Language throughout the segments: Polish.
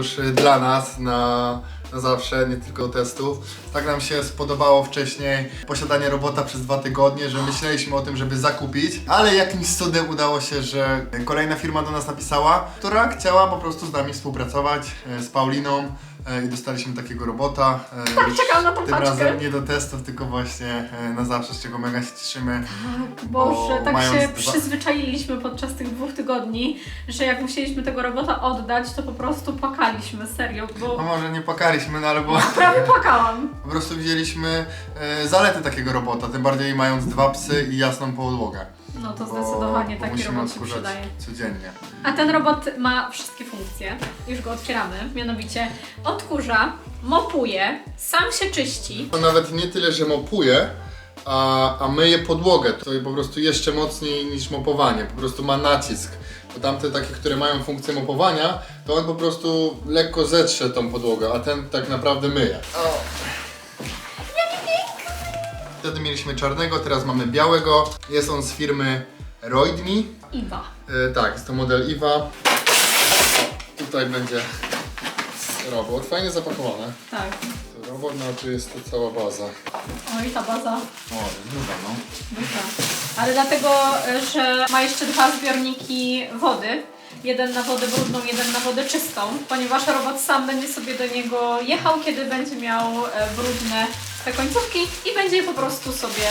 już y, dla nas na, na zawsze, nie tylko testów. Tak nam się spodobało wcześniej posiadanie robota przez dwa tygodnie, że myśleliśmy o tym, żeby zakupić, ale jakimś cudem udało się, że kolejna firma do nas napisała, która chciała po prostu z nami współpracować, y, z Pauliną i dostaliśmy takiego robota. y, Tak, już czekałam na tą Tym paczkę. razem nie do testów, tylko właśnie y, na zawsze, z czego mega się cieszymy. Tak, Boże, Bo tak się dwa- przyzwyczailiśmy podczas tych dwóch tygodni, że jak musieliśmy tego robota oddać, to po prostu płakaliśmy, serio, No bo może nie płakaliśmy, no ale było... prawie płakałam. Po prostu widzieliśmy e, zalety takiego robota, tym bardziej mając dwa psy i jasną podłogę. No to bo- zdecydowanie bo taki musimy robot się odkurzać przydaje. codziennie. A ten robot ma wszystkie funkcje. Już go otwieramy. Mianowicie odkurza, mopuje, sam się czyści. To nawet nie tyle, że mopuje, a, a myje podłogę. To po prostu jeszcze mocniej niż mopowanie. Po prostu ma nacisk. Bo tamte takie, które mają funkcję mopowania, to on po prostu lekko zetrze tą podłogę, a ten tak naprawdę myje. Wtedy mieliśmy czarnego, teraz mamy białego. Jest on z firmy Roidme. Iwa. E, tak, jest to model Iwa. O, tutaj będzie robot. Fajnie zapakowane. Tak. To robot, no tu jest to cała baza. Oj, ta baza O, duża no. duża. Ale dlatego, e, że ma jeszcze dwa zbiorniki wody. Jeden na wodę brudną, jeden na wodę czystą, ponieważ robot sam będzie sobie do niego jechał, kiedy będzie miał e, brudne te końcówki i będzie je po prostu sobie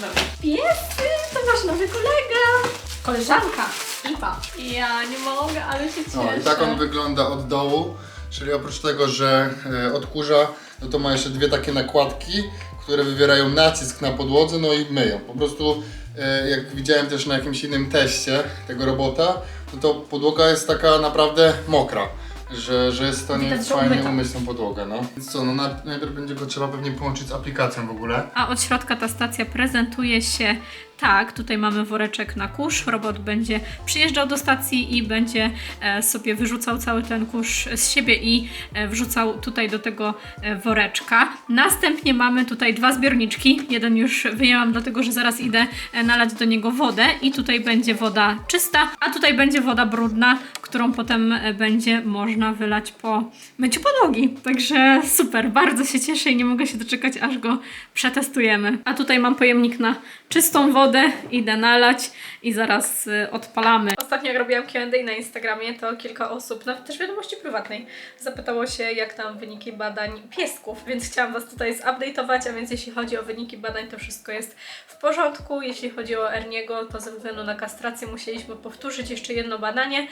mył. Piesy, to masz nowy kolega. Koleżanka, Iwa. Ja nie mogę, ale się cieszę. No i tak on wygląda od dołu, czyli oprócz tego, że e, odkurza, no to ma jeszcze dwie takie nakładki, które wywierają nacisk na podłodze, no i myją. Po prostu e, jak widziałem też na jakimś innym teście tego robota, no to podłoga jest taka naprawdę mokra. Że, że jest w stanie Widać, że fajnie umyta. umyć tą podłogę, no. Więc co, no na, najpierw będzie go trzeba pewnie połączyć z aplikacją w ogóle. A od środka ta stacja prezentuje się tak. Tutaj mamy woreczek na kurz. Robot będzie przyjeżdżał do stacji i będzie e, sobie wyrzucał cały ten kurz z siebie i e, wrzucał tutaj do tego e, woreczka. Następnie mamy tutaj dwa zbiorniczki. Jeden już wyjęłam, dlatego że zaraz idę e, nalać do niego wodę i tutaj będzie woda czysta, a tutaj będzie woda brudna, którą potem e, będzie można wylać po myciu podłogi. Także super, bardzo się cieszę i nie mogę się doczekać, aż go przetestujemy. A tutaj mam pojemnik na czystą wodę, idę nalać i zaraz y, odpalamy. Ostatnio jak robiłam Q&A na Instagramie, to kilka osób, nawet też wiadomości prywatnej, zapytało się jak tam wyniki badań piesków, więc chciałam Was tutaj zupdate'ować, a więc jeśli chodzi o wyniki badań, to wszystko jest porządku. Jeśli chodzi o Erniego, to ze względu na kastrację musieliśmy powtórzyć jeszcze jedno badanie,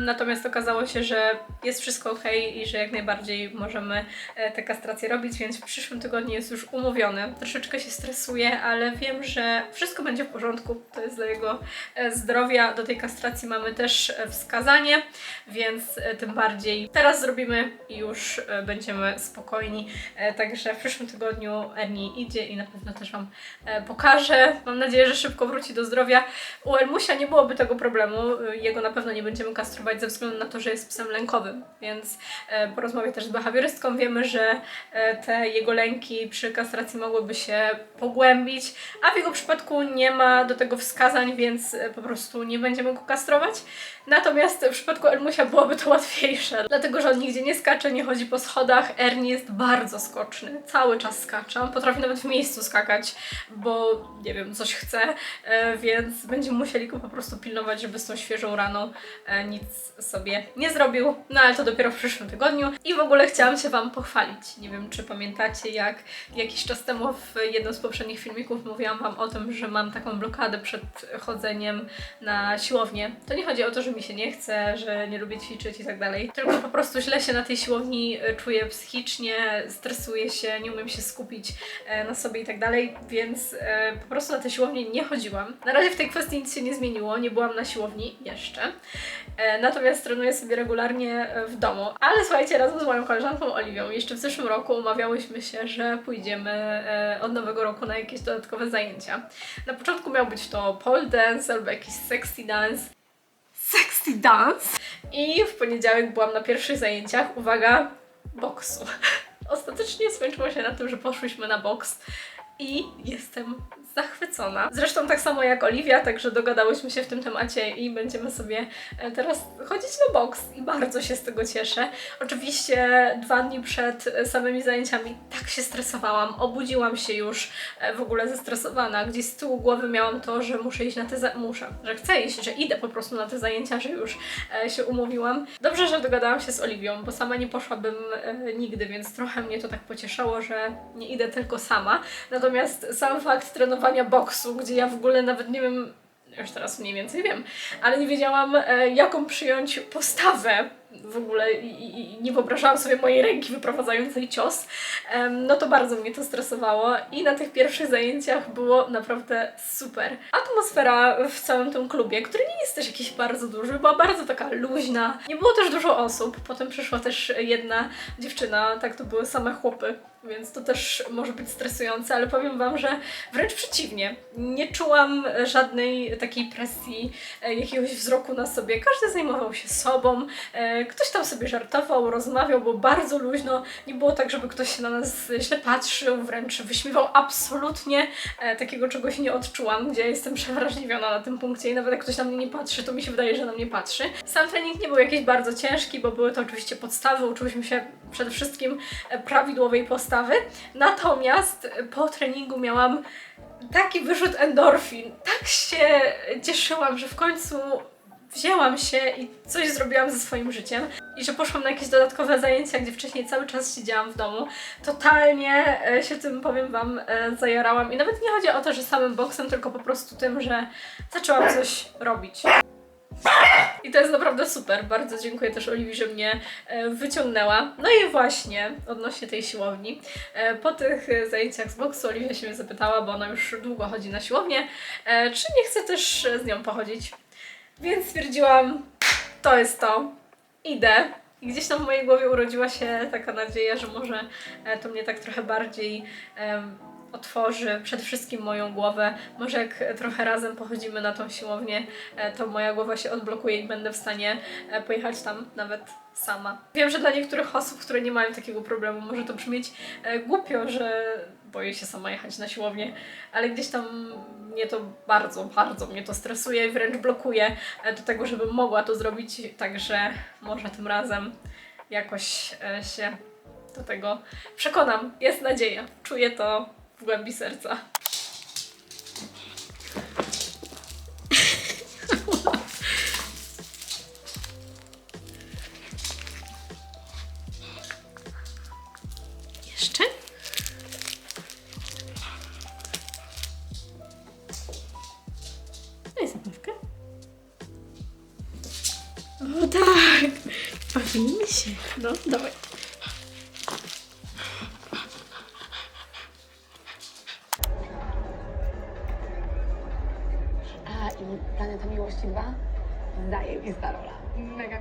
natomiast okazało się, że jest wszystko ok i że jak najbardziej możemy e, tę kastrację robić, więc w przyszłym tygodniu jest już umówiony. Troszeczkę się stresuję, ale wiem, że wszystko będzie w porządku. To jest dla jego e, zdrowia. Do tej kastracji mamy też e, wskazanie, więc tym bardziej teraz zrobimy i już będziemy spokojni. Także w przyszłym tygodniu Ernie idzie i na pewno też Wam e, pokażę. Mam nadzieję, że szybko wróci do zdrowia. U Elmusia nie byłoby tego problemu. Jego na pewno nie będziemy kastrować ze względu na to, że jest psem lękowym, więc e, po rozmowie też z behawiorystką wiemy, że e, te jego lęki przy kastracji mogłyby się pogłębić, a w jego przypadku nie ma do tego wskazań, więc e, po prostu nie będziemy go kastrować. Natomiast w przypadku Elmusia byłoby to łatwiejsze, dlatego że on nigdzie nie skacze, nie chodzi po schodach. Ernie jest bardzo skoczny, cały czas skacze. On potrafi nawet w miejscu skakać, bo nie wiem, coś chce, e, więc będziemy musieli go po prostu pilnować, żeby z tą świeżą raną e, nic sobie nie zrobił. No ale to dopiero w przyszłym tygodniu. I w ogóle chciałam się Wam pochwalić. Nie wiem, czy pamiętacie, jak jakiś czas temu w jednym z poprzednich filmików mówiłam Wam o tym, że mam taką blokadę przed chodzeniem na siłownię. To nie chodzi o to, że mi się nie chce, że nie lubię ćwiczyć i tak dalej, tylko po prostu źle się na tej siłowni e, czuję psychicznie, stresuję się, nie umiem się skupić na sobie i tak dalej, więc po prostu na tę siłownię nie chodziłam. Na razie w tej kwestii nic się nie zmieniło, nie byłam na siłowni jeszcze. E, Natomiast trenuję sobie regularnie e, w domu. Ale słuchajcie, razem z moją koleżanką Oliwią, jeszcze w zeszłym roku umawiałyśmy się, że pójdziemy e, od nowego roku na jakieś dodatkowe zajęcia. Na początku miał być to pole dance albo jakiś sexy dance. Sexy dance! I w poniedziałek byłam na pierwszych zajęciach, uwaga, boksu. Ostatecznie skończyło się na tym, że poszłyśmy na boks i jestem zachwycona. Zresztą tak samo jak Oliwia, także dogadałyśmy się w tym temacie i będziemy sobie e, teraz chodzić na boks i bardzo się z tego cieszę. Oczywiście dwa dni przed e, samymi zajęciami tak się stresowałam, obudziłam się już e, w ogóle zestresowana, gdzieś z tyłu głowy miałam to, że muszę iść na te za- muszę, że chcę iść, że idę po prostu na te zajęcia, że już się umówiłam. Dobrze, że dogadałam się z Oliwią, bo sama nie poszłabym nigdy, więc trochę mnie to tak pocieszało, że nie idę tylko sama. Natomiast sam fakt trenowania boksu, gdzie ja w ogóle nawet nie wiem, już teraz mniej więcej wiem, ale nie wiedziałam, e, jaką przyjąć postawę w ogóle i, i, nie wyobrażałam sobie mojej ręki wyprowadzającej cios, em, no to bardzo mnie to stresowało i na tych pierwszych zajęciach było naprawdę super. Atmosfera w całym tym klubie, który nie jest też jakiś bardzo duży, była bardzo taka luźna, nie było też dużo osób, potem przyszła też jedna dziewczyna, tak to były same chłopy, więc to też może być stresujące, ale powiem Wam, że wręcz przeciwnie. Nie czułam żadnej takiej presji, e, jakiegoś wzroku na sobie. Każdy zajmował się sobą, e, ktoś tam sobie żartował, rozmawiał, było bardzo luźno. Nie było tak, żeby ktoś się na nas źle patrzył, wręcz wyśmiewał. Absolutnie e, takiego czegoś nie odczułam, gdzie jestem przewrażliwiona na tym punkcie i nawet jak ktoś na mnie nie patrzy, to mi się wydaje, że na mnie patrzy. Sam trening nie był jakiś bardzo ciężki, bo były to oczywiście podstawy, uczyłyśmy się przede wszystkim prawidłowej postawy. Natomiast e, po treningu miałam taki wyrzut endorfin. Tak się cieszyłam, że w końcu wzięłam się i coś zrobiłam ze swoim życiem i że poszłam na jakieś dodatkowe zajęcia, gdzie wcześniej cały czas siedziałam w domu. Totalnie e, się tym, powiem Wam, e, zajarałam i nawet nie chodzi o to, że samym boksem, tylko po prostu tym, że zaczęłam coś robić. I to jest naprawdę super. Bardzo dziękuję też Oliwii, że mnie e, wyciągnęła. No i właśnie odnośnie tej siłowni. E, po tych e, zajęciach z boksu Oliwia się mnie zapytała, bo ona już długo chodzi na siłownię, czy nie chce też z nią pochodzić. Więc stwierdziłam, to jest to. Idę. I gdzieś tam w mojej głowie urodziła się taka nadzieja, że może to mnie tak trochę bardziej otworzy przede wszystkim moją głowę. Może jak trochę razem pochodzimy na tą siłownię, e, to moja głowa się odblokuje i będę w stanie e, pojechać tam nawet sama. Wiem, że dla niektórych osób, które nie mają takiego problemu, może to brzmieć e, głupio, że boję się sama jechać na siłownię, ale gdzieś tam mnie to bardzo, bardzo mnie to stresuje i wręcz blokuje do tego, żebym mogła to zrobić, także może tym razem jakoś się do tego przekonam. Jest nadzieja. Czuję to w głębi serca. Jeszcze? Daj zabawkę. O tak! Bawimy się. No, dawaj.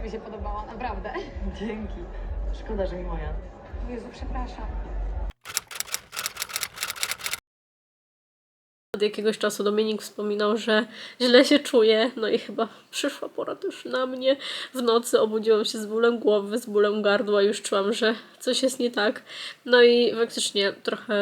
Mi się podobała, naprawdę. Dzięki. Szkoda, że nie moja. Jezu, przepraszam. Jakiegoś czasu Dominik wspominał, że źle się czuje, no i chyba przyszła pora też na mnie. W nocy obudziłam się z bólem głowy, z bólem gardła, już czułam, że coś jest nie tak. No i faktycznie trochę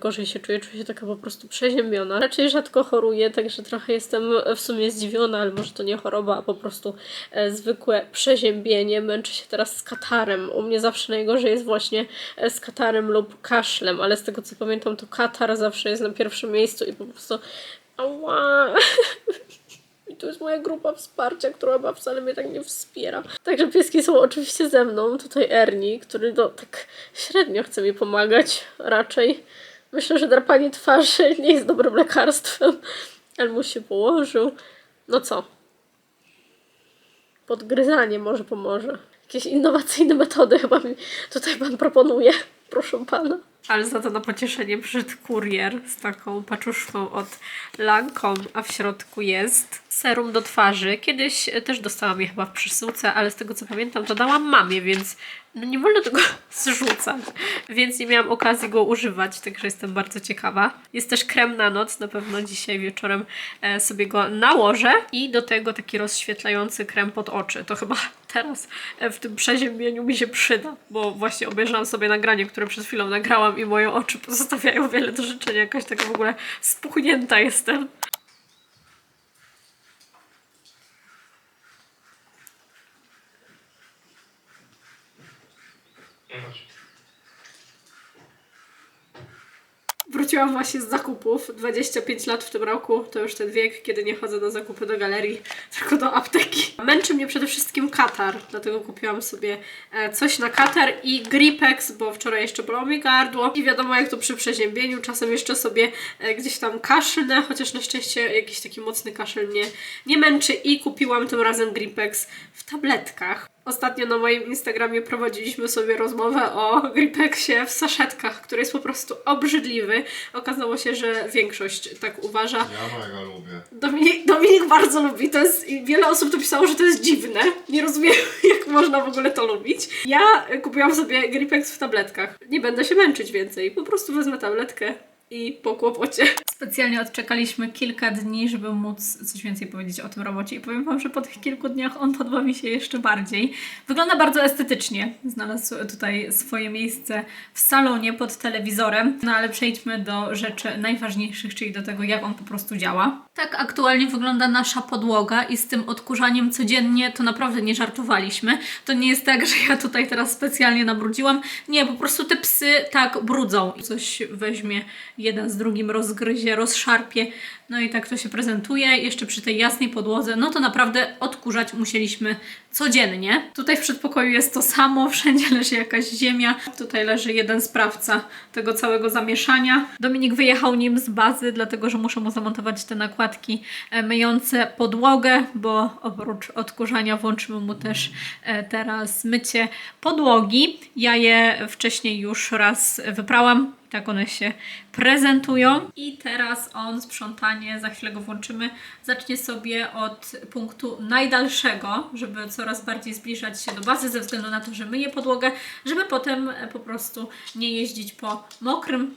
gorzej się czuję, czuję się taka po prostu przeziębiona. Raczej rzadko choruję, także trochę jestem w sumie zdziwiona, ale może to nie choroba, a po prostu e, zwykłe przeziębienie. Męczę się teraz z katarem. U mnie zawsze najgorzej jest właśnie e, z katarem lub kaszlem, ale z tego co pamiętam, to katar zawsze jest na pierwszym miejscu i po prostu ała. I to jest moja grupa wsparcia, która chyba wcale mnie tak nie wspiera. Także pieski są oczywiście ze mną. Tutaj Ernie, który no, tak średnio chce mi pomagać raczej. Myślę, że drapanie twarzy nie jest dobrym lekarstwem. Ale mu się położył. No co? Podgryzanie może pomoże. Jakieś innowacyjne metody chyba mi tutaj pan proponuje. Proszę pana. Ale za to na pocieszenie przyszedł kurier z taką paczuszką od Lancome, a w środku jest serum do twarzy. Kiedyś e, też dostałam je chyba w przesyłce, ale z tego co pamiętam to dałam mamie, więc no nie wolno tego zrzucać, więc nie miałam okazji go używać, także jestem bardzo ciekawa. Jest też krem na noc, na pewno dzisiaj wieczorem e, sobie go nałożę i do tego taki rozświetlający krem pod oczy. To chyba teraz e, w tym przeziębieniu mi się przyda, bo właśnie obejrzałam sobie nagranie, które przed chwilą nagrałam i moje oczy pozostawiają wiele do życzenia. Jakaś taka w ogóle spuchnięta jestem. Wróciłam właśnie z zakupów. 25 lat w tym roku to już ten wiek, kiedy nie chodzę na zakupy do galerii, tylko do apteki. Męczy mnie przede wszystkim katar, dlatego kupiłam sobie e, coś na katar i Gripex, bo wczoraj jeszcze bolało mi gardło. I wiadomo, jak to przy przeziębieniu, czasem jeszcze sobie e, gdzieś tam kaszlnę, chociaż na szczęście jakiś taki mocny kaszel mnie nie męczy. I kupiłam tym razem Gripex w tabletkach. Ostatnio na moim Instagramie prowadziliśmy sobie rozmowę o Gripexie w saszetkach, który jest po prostu obrzydliwy. Okazało się, że większość tak uważa. Ja mega lubię. Dominik, Dominik bardzo lubi. To jest, i wiele osób to pisało, że to jest dziwne. Nie rozumiem, jak można w ogóle to lubić. Ja kupiłam sobie Gripex w tabletkach. Nie będę się męczyć więcej. Po prostu wezmę tabletkę i po kłopocie. Specjalnie odczekaliśmy kilka dni, żeby móc coś więcej powiedzieć o tym robocie i powiem Wam, że po tych kilku dniach on podoba mi się jeszcze bardziej. Wygląda bardzo estetycznie. Znalazł tutaj swoje miejsce w salonie pod telewizorem. No ale przejdźmy do rzeczy najważniejszych, czyli do tego, jak on po prostu działa. Tak aktualnie wygląda nasza podłoga i z tym odkurzaniem codziennie to naprawdę nie żartowaliśmy. To nie jest tak, że ja tutaj teraz specjalnie nabrudziłam. Nie, po prostu te psy tak brudzą. Coś weźmie jeden z drugim, rozgryzie, rozszarpie. No i tak to się prezentuje. Jeszcze przy tej jasnej podłodze, no to naprawdę odkurzać musieliśmy codziennie. Tutaj w przedpokoju jest to samo, wszędzie leży jakaś ziemia. Tutaj leży jeden sprawca tego całego zamieszania. Dominik wyjechał nim z bazy, dlatego że muszę mu zamontować te nakładki e, myjące podłogę, bo oprócz odkurzania włączymy mu też e, teraz mycie podłogi. Ja je wcześniej już raz wyprałam. Tak one się prezentują. I teraz on sprzątanie, za chwilę go włączymy, zacznie sobie od punktu najdalszego, żeby coraz bardziej zbliżać się do bazy, ze względu na to, że myje podłogę, żeby potem e, po prostu nie jeździć po mokrym.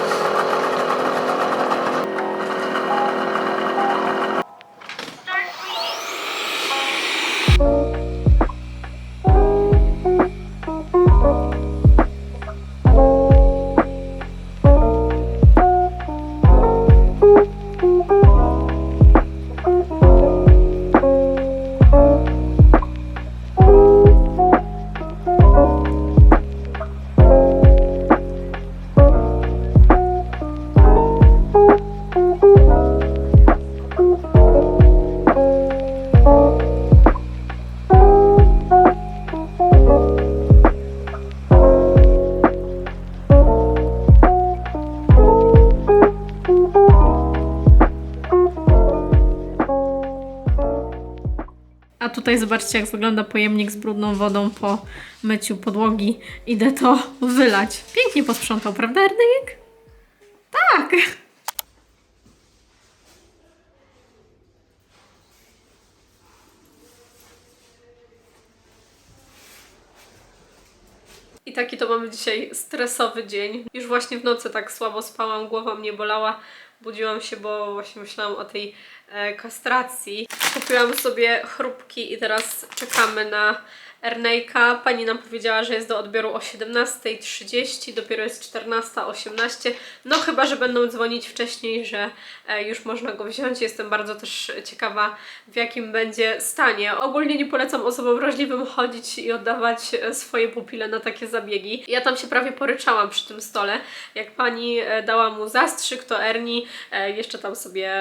Tutaj zobaczcie, jak wygląda pojemnik z brudną wodą po myciu podłogi. Idę to wylać. Pięknie posprzątał, prawda, Ernejek? Tak! I taki to mamy dzisiaj stresowy dzień. Już właśnie w nocy tak słabo spałam, głowa mnie bolała. Budziłam się, bo właśnie myślałam o tej e, kastracji. Kupiłam sobie chrupki i teraz czekamy na Ernejka. Pani nam powiedziała, że jest do odbioru o 17.30, dopiero jest 14.18. No chyba, że będą dzwonić wcześniej, że e, już można go wziąć. Jestem bardzo też ciekawa, w jakim będzie stanie. Ogólnie nie polecam osobom wrażliwym chodzić i oddawać e, swoje pupile na takie zabiegi. Ja tam się prawie poryczałam przy tym stole. Jak pani e, dała mu zastrzyk, to Ernie e, jeszcze tam sobie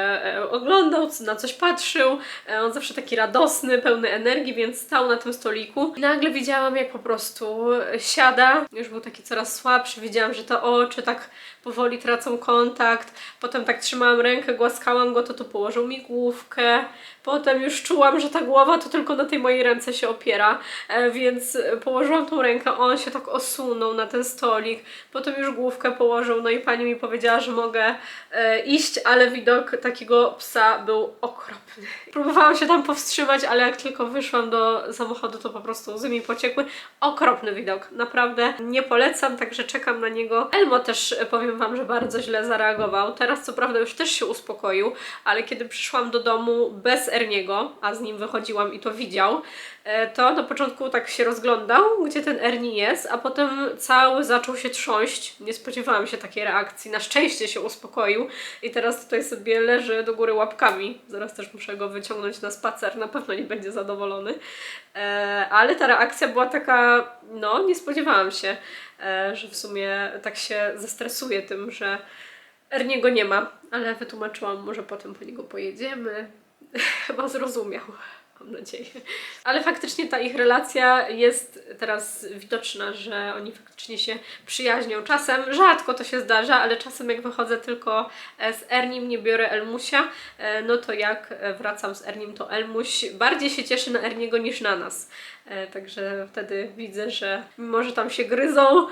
oglądał, na coś patrzył. On zawsze taki radosny, pełny energii, więc stał na tym stoliku. I nagle widziałam, jak po prostu siada. Już był taki coraz słabszy. Widziałam, że te oczy tak powoli tracą kontakt. Potem tak trzymałam rękę, głaskałam go, to tu położył mi główkę. Potem już czułam, że ta głowa to tylko na tej mojej ręce się opiera, e, więc położyłam tą rękę, on się tak osunął na ten stolik. Potem już główkę położył, no i pani mi powiedziała, że mogę e, iść, ale widok takiego psa był okropny. Próbowałam się tam powstrzymać, ale jak tylko wyszłam do samochodu, to po prostu łzy mi pociekły. Okropny widok, naprawdę nie polecam, także czekam na niego. Elmo też e, powiem Wam, że bardzo źle zareagował. Teraz co prawda już też się uspokoił, ale kiedy przyszłam do domu bez Erniego, a z nim wychodziłam i to widział, to na początku tak się rozglądał, gdzie ten Ernie jest, a potem cały zaczął się trząść. Nie spodziewałam się takiej reakcji. Na szczęście się uspokoił i teraz tutaj sobie leży do góry łapkami. Zaraz też muszę go wyciągnąć na spacer, na pewno nie będzie zadowolony. E, ale ta reakcja była taka, no nie spodziewałam się, e, że w sumie tak się zestresuje tym, że Erniego nie ma, ale wytłumaczyłam mu, że potem po niego pojedziemy. Chyba zrozumiał, mam nadzieję. Ale faktycznie ta ich relacja jest teraz widoczna, że oni faktycznie się przyjaźnią. Czasem, rzadko to się zdarza, ale czasem jak wychodzę tylko e, z Ernim, nie biorę Elmusia, e, no to jak e, wracam z Ernim, to Elmuś bardziej się cieszy na Erniego niż na nas. Także wtedy widzę, że mimo, że tam się gryzą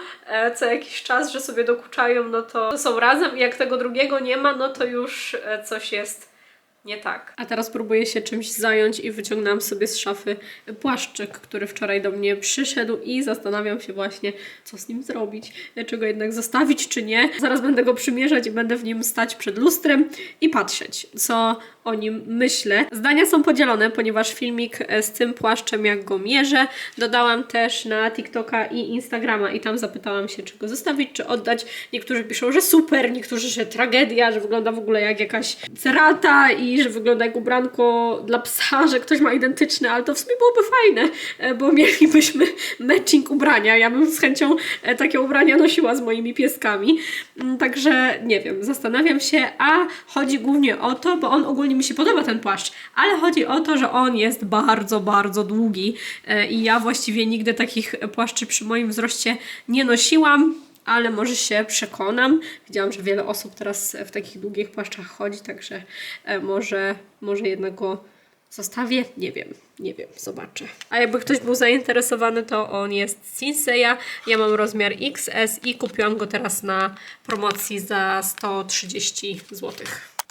co jakiś czas, że sobie dokuczają, no to są razem i jak tego drugiego nie ma, no to już coś jest nie tak. A teraz próbuję się czymś zająć i wyciągnęłam sobie z szafy płaszczyk, który wczoraj do mnie przyszedł i zastanawiam się właśnie, co z nim zrobić. Czy go jednak zostawić, czy nie. Zaraz będę go przymierzać i będę w nim stać przed lustrem i patrzeć, co o nim myślę. Zdania są podzielone, ponieważ filmik e, z tym płaszczem, jak go mierzę, dodałam też na TikToka i Instagrama i tam zapytałam się, czy go zostawić, czy oddać. Niektórzy piszą, że super, niektórzy, że tragedia, że wygląda w ogóle jak jakaś cerata i że wygląda jak ubranko dla psa, że ktoś ma identyczne, ale to w sumie byłoby fajne, e, bo mielibyśmy matching ubrania. Ja bym z chęcią e, takie ubrania nosiła z moimi pieskami. Mm, Także nie wiem, zastanawiam się, a chodzi głównie o to, bo on ogólnie mi się podoba ten płaszcz, ale chodzi o to, że on jest bardzo, bardzo długi e, i ja właściwie nigdy takich płaszczy przy moim wzroście nie nosiłam ale może się przekonam. Widziałam, że wiele osób teraz w takich długich płaszczach chodzi, także e, może, może jednak go zostawię. Nie wiem, nie wiem, zobaczę. A jakby ktoś był zainteresowany, to on jest Sinseya. Ja mam rozmiar XS i kupiłam go teraz na promocji za 130 zł.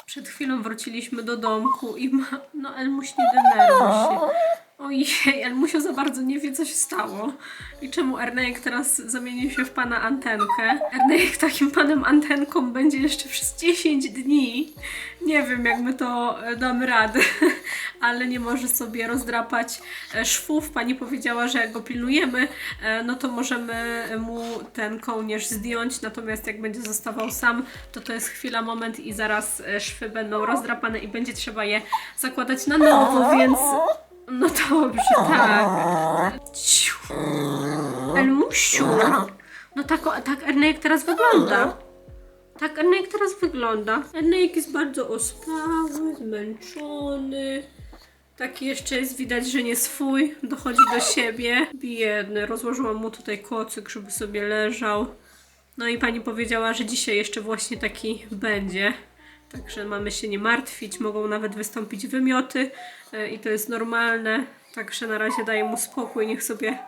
Przed chwilą wróciliśmy do domku i ma... No Elmuś nie denerwuj się. Ojej, Elmusio za bardzo nie wie, co się stało. I czemu Ernejek teraz zamienił się w pana antenkę? Ernejek takim panem antenką będzie jeszcze przez 10 dni. Nie wiem, jak my to e, damy radę, ale nie może sobie rozdrapać e, szwów. Pani powiedziała, że jak go pilnujemy, e, no to możemy mu ten kołnierz zdjąć, natomiast jak będzie zostawał sam, to to jest chwila, moment i zaraz szwy będą rozdrapane i będzie trzeba je zakładać na nowo, więc no dobrze, tak. Ciu. Elmusiu. No tak, tak Ernejek teraz wygląda. Tak Ernejek teraz wygląda. Ernejek jest bardzo ospały, zmęczony. Taki jeszcze jest widać, że nie swój. Dochodzi do siebie. Biedny. Rozłożyłam mu tutaj kocyk, żeby sobie leżał. No i pani powiedziała, że dzisiaj jeszcze właśnie taki będzie. Także mamy się nie martwić, mogą nawet wystąpić wymioty e, i to jest normalne. Także na razie daję mu spokój, niech sobie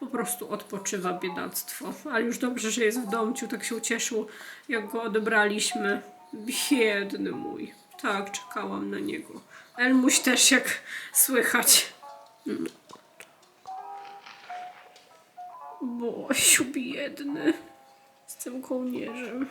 po prostu odpoczywa biedactwo. Ale już dobrze, że jest w domciu, tak się ucieszył, jak go odebraliśmy. Biedny mój. Tak, czekałam na niego. Elmuś też, jak słychać. Bosiu, biedny. Z tym kołnierzem.